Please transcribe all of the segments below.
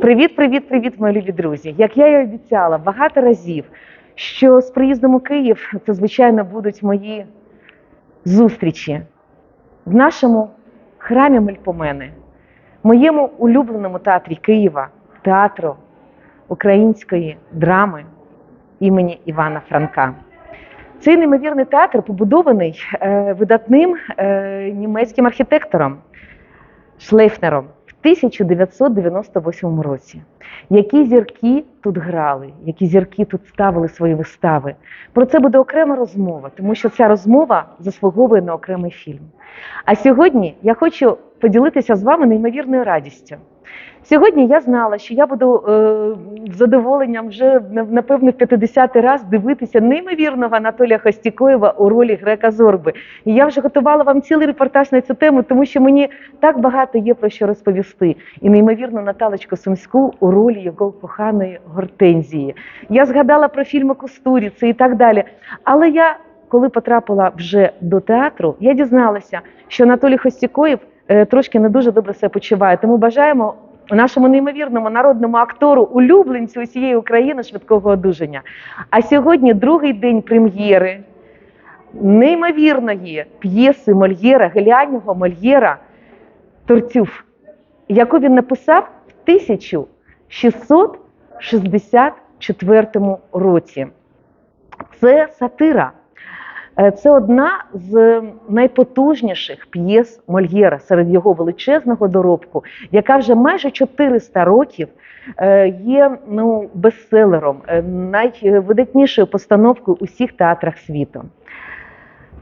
Привіт, привіт, привіт, мої любі друзі. Як я і обіцяла багато разів, що з приїздом у Київ це, звичайно, будуть мої зустрічі в нашому храмі Мельпомени, моєму улюбленому театрі Києва, театру української драми імені Івана Франка. Цей неймовірний театр побудований е, видатним е, німецьким архітектором Шлейфнером 1998 році. Які зірки тут грали, які зірки тут ставили свої вистави. Про це буде окрема розмова, тому що ця розмова заслуговує на окремий фільм. А сьогодні я хочу поділитися з вами неймовірною радістю. Сьогодні я знала, що я буду е, з задоволенням вже напевно в 50-й раз дивитися неймовірного Анатолія Хостікоєва у ролі Грека Зорби. І я вже готувала вам цілий репортаж на цю тему, тому що мені так багато є про що розповісти. І неймовірно Наталочку Сумську у ролі його коханої Гортензії. Я згадала про фільми Кустуріці і так далі. Але я, коли потрапила вже до театру, я дізналася, що Анатолій Хостікоєв трошки не дуже добре себе почуває. Тому бажаємо нашому неймовірному народному актору, улюбленцю усієї України швидкого одужання. А сьогодні другий день прем'єри неймовірної п'єси Мольєра, геніального Мольєра Торцюв, яку він написав в 1664 році. Це сатира. Е, Це одна з найпотужніших п'єс Мольєра серед його величезного доробку, яка вже майже 400 років е, є ну, бестселером, е, найвидатнішою постановкою у всіх театрах світу.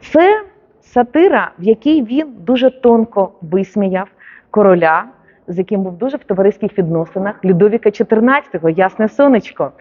Це сатира, в якій він дуже тонко висміяв короля, з яким був дуже в товариських відносинах, Людовіка XIV, ясне сонечко.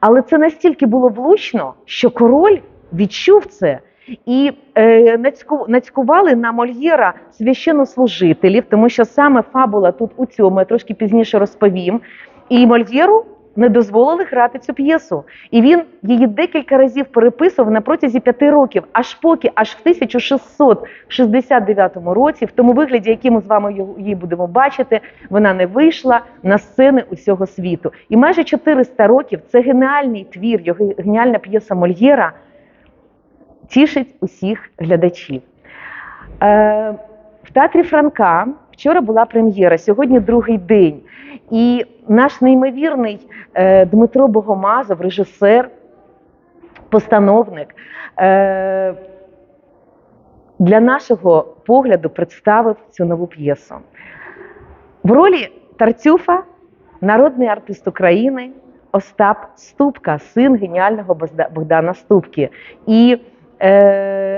Але це настільки було влучно, що король відчув це. І е, нацьку, нацькували на Мольєра священнослужителів, тому що саме фабула тут у цьому, я трошки пізніше розповім. І Мольєру не дозволили грати цю п'єсу. І він її декілька разів переписував на протязі п'яти років, аж поки аж в 1669 році, в тому вигляді, який ми з вами її будемо бачити, вона не вийшла на сцени усього світу. І майже 400 років це геніальний твір, його геніальна п'єса Мольєра тішить усіх глядачів. Е, в театрі Франка вчора була прем'єра, сьогодні другий день. І наш неймовірний е, Дмитро Богомазов, режисер, постановник, е, для нашого погляду представив цю нову п'єсу. В ролі Тарцюфа народний артист України Остап Ступка, син геніального Богдана Ступки. І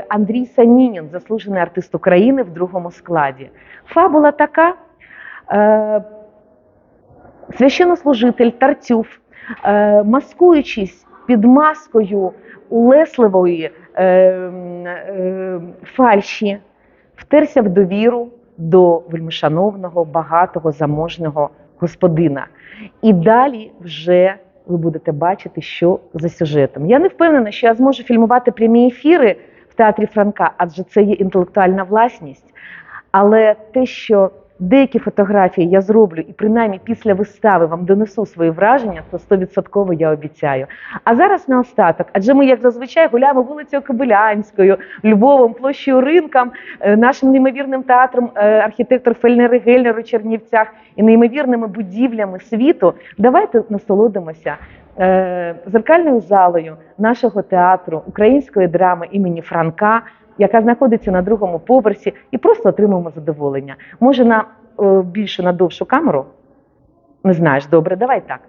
Андрій Санінін, заслужений артист України в другому складі. Фабула така: е, священнослужитель Тартюф, е, маскуючись під маскою улесливої фальші, втерся в довіру до вельмишановного, багатого, заможного господина. І далі вже ви будете бачити, що за сюжетом. Я не впевнена, що я зможу фільмувати прямі ефіри в театрі Франка, адже це є інтелектуальна власність. Але те, що деякі фотографії я зроблю, і принаймні після вистави вам донесу свої враження, то стовідсотково я обіцяю. А зараз наостаток, адже ми, як зазвичай, гуляємо вулицею Кобилянською, Львовом, площею ринком, е, нашим неймовірним театром е, архітектор Фельнери Гельнер у Чернівцях і неймовірними будівлями світу. Давайте насолодимося. Е, зеркальною залою нашого театру української драми імені Франка, яка знаходиться на другому поверсі, і просто отримуємо задоволення. Може, на більше на довшу камеру? Не знаєш, добре, давай так.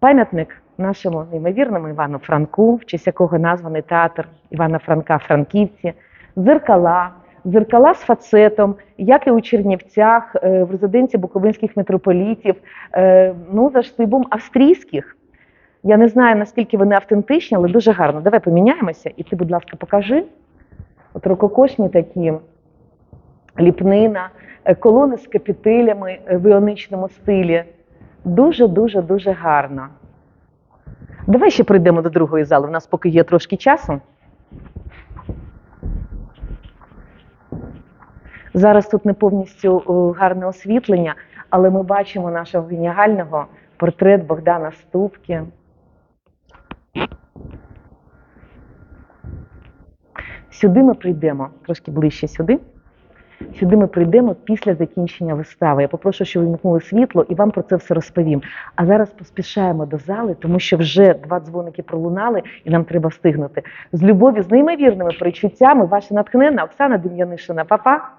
Пам'ятник нашому неймовірному Івану Франку, в честь якого названий театр Івана Франка Франківці, дзеркала, дзеркала з фацетом, як і у Чернівцях, е, в резиденції Буковинських митрополітів, е, ну за штибом австрійських. Я не знаю, наскільки вони автентичні, але дуже гарно. Давай поміняємося, і ти, будь ласка, покажи. От рукокошні такі ліпнина, е, колони з капітилями в іоничному стилі. Дуже-дуже дуже гарно. Давай ще прийдемо до другої зали. У нас поки є трошки часу. Зараз тут не повністю гарне освітлення, але ми бачимо нашого геніального портрет Богдана Ступки. Сюди ми прийдемо, трошки ближче сюди. Сюди ми прийдемо після закінчення вистави. Я попрошу, щоб ви світло і вам про це все розповім. А зараз поспішаємо до зали, тому що вже два дзвоники пролунали, і нам треба встигнути. З любов'ю, з неймовірними причуттями, ваша натхненна Оксана Дем'янишина. Па-па!